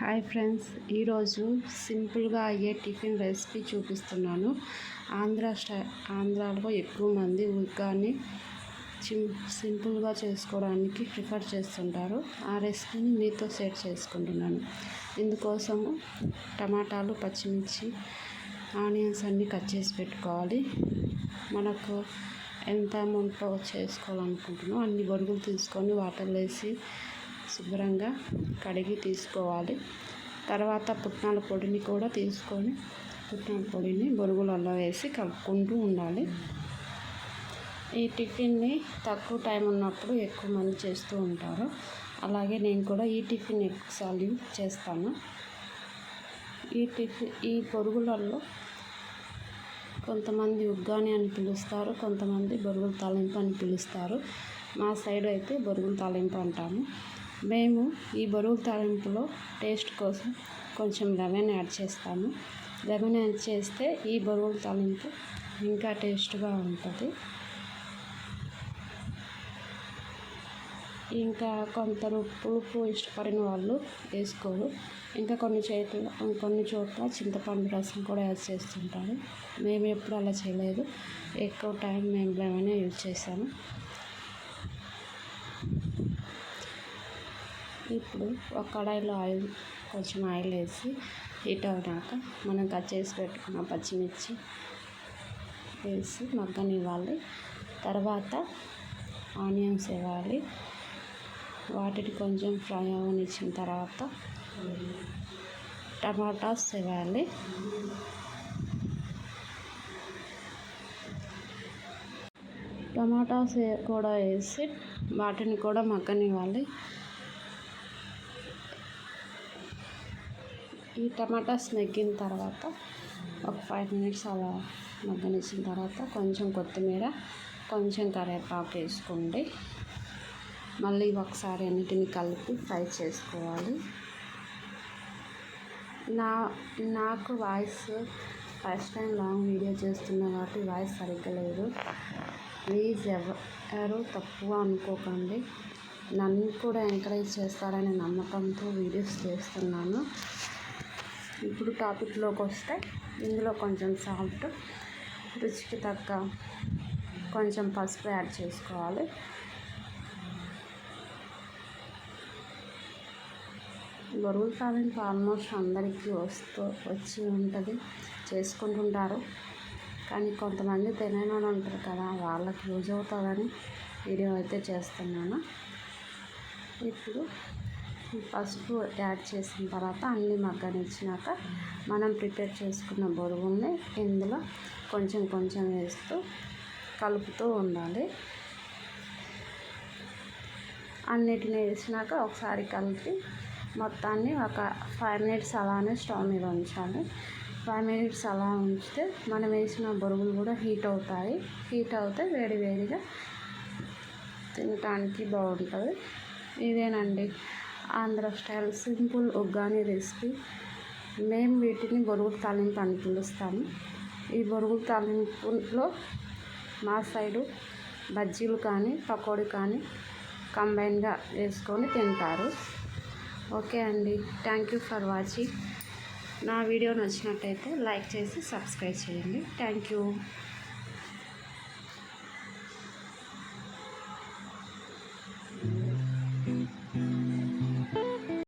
Hi friends ఈరోజు సింపుల్గా అయ్యే టిఫిన్ రెసిపీ చూపిస్తున్నాను. ఆంధ్ర స్టై ఆంధ్రాలో ఎక్కువ మంది ఉగ్గాన్ని చిం సింపుల్గా చేసుకోవడానికి ప్రిఫర్ చేస్తుంటారు. ఆ రెసిపీని మీతో షేర్ చేసుకుంటున్నాను. ఇందుకోసము టమాటాలు పచ్చిమిర్చి ఆనియన్స్ అన్నీ కట్ చేసి పెట్టుకోవాలి. మనకు ఎంత అమౌంట్లో చేసుకోవాలనుకుంటున్నాం అన్ని బొరుగులు తీసుకొని వాటర్ వేసి శుభ్రంగా కడిగి తీసుకోవాలి. తర్వాత పుట్నాల పొడిని కూడా తీసుకొని పుట్నాల పొడిని బొరుగులలో వేసి కలుపుకుంటూ ఉండాలి. ఈ టిఫిన్ని తక్కువ టైం ఉన్నప్పుడు ఎక్కువ మంది చేస్తూ ఉంటారు. అలాగే నేను కూడా ఈ టిఫిన్ ఎక్కువసార్లు చేస్తాను. ఈ టిఫిన్ ఈ పొరుగులలో కొంతమంది ఉగ్గాని అని పిలుస్తారు కొంతమంది బొరుగుల తాలింపు అని పిలుస్తారు. మా సైడ్ అయితే బొరుగుల తాలింపు అంటాము. మేము ఈ బరువు తాలింపులో టేస్ట్ కోసం కొంచెం లెమన్ యాడ్ చేస్తాము. లెమన్ యాడ్ చేస్తే ఈ బరువుల తాలింపు ఇంకా టేస్ట్గా ఉంటుంది. ఇంకా కొందరు పులుపు ఇష్టపడిన వాళ్ళు వేసుకోరు. ఇంకా కొన్ని చేతుల కొన్ని చోట్ల చింతపండు రసం కూడా యాడ్ చేస్తుంటారు. మేము ఎప్పుడు అలా చేయలేదు. ఎక్కువ టైం మేము లెమనే యూజ్ చేసాము ఇప్పుడు ఒక కడాయిలో ఆయిల్ కొంచెం ఆయిల్ వేసి హీట్ అయినాక మనం కట్ చేసి పెట్టుకున్న పచ్చిమిర్చి వేసి మగ్గనివ్వాలి. తర్వాత ఆనియన్స్ ఇవ్వాలి వాటిని కొంచెం ఫ్రై అవనిచ్చిన తర్వాత టమాటాస్ వేయాలి. టమాటాస్ కూడా వేసి వాటిని కూడా మగ్గనివ్వాలి. ఈ టమాటాస్ నెగ్గిన తర్వాత ఒక ఫైవ్ మినిట్స్ అలా మగ్గనిచ్చిన తర్వాత కొంచెం కొత్తిమీర కొంచెం కరివేపాకు వేసుకోండి. మళ్ళీ ఒకసారి అన్నిటిని కలిపి ఫ్రై చేసుకోవాలి. నా నాకు voice first time long video చేస్తున్నా కాబట్టి వాయిస్ సరిగ్గా లేదు. ప్లీజ్ ఎవరు తక్కువ అనుకోకండి. నన్ను కూడా ఎంకరేజ్ చేస్తారనే నమ్మకంతో వీడియోస్ చేస్తున్నాను. ఇప్పుడు టాపిక్లోకి వస్తే ఇందులో కొంచెం సాల్ట్ రుచికి తగ్గ కొంచెం పసుపు యాడ్ చేసుకోవాలి. బరువులు తాలింపు ఆల్మోస్ట్ అందరికీ వస్తూ వచ్చి ఉంటుంది. చేసుకుంటుంటారు. కానీ కొంతమంది తినని ఉంటారు కదా వాళ్ళకి యూజ్ అవుతుందని వీడియో అయితే చేస్తున్నాను. ఇప్పుడు పసుపు యాడ్ చేసిన తర్వాత అన్ని మగ్గనిచ్చినాక మనం ప్రిపేర్ చేసుకున్న బొరుగుల్ని ఇందులో కొంచెం కొంచెం వేస్తూ కలుపుతూ ఉండాలి. అన్నిటిని వేసినాక ఒకసారి కలిపి మొత్తాన్ని ఒక ఫైవ్ మినిట్స్ అలానే స్టవ్ మీద ఉంచాలి. ఫైవ్ మినిట్స్ అలా ఉంచితే మనం వేసిన బొరుగులు కూడా హీట్ అవుతాయి. హీట్ అవుతే వేడి వేడిగా తినటానికి బాగుంటుంది. ఇదేనండి. Andhra style simple uggani recipe. మేము వీటిని బొరుగుల తాలింపు అని పిలుస్తాము. ఈ బొరుగుల తాలింపులో మా సైడు బజ్జీలు కానీ పకోడీ కానీ కంబైన్గా వేసుకొని తింటారు. ఓకే అండి. Thank you for watching. నా వీడియో నచ్చినట్టయితే లైక్ చేసి సబ్స్క్రైబ్ చేయండి. Thank you.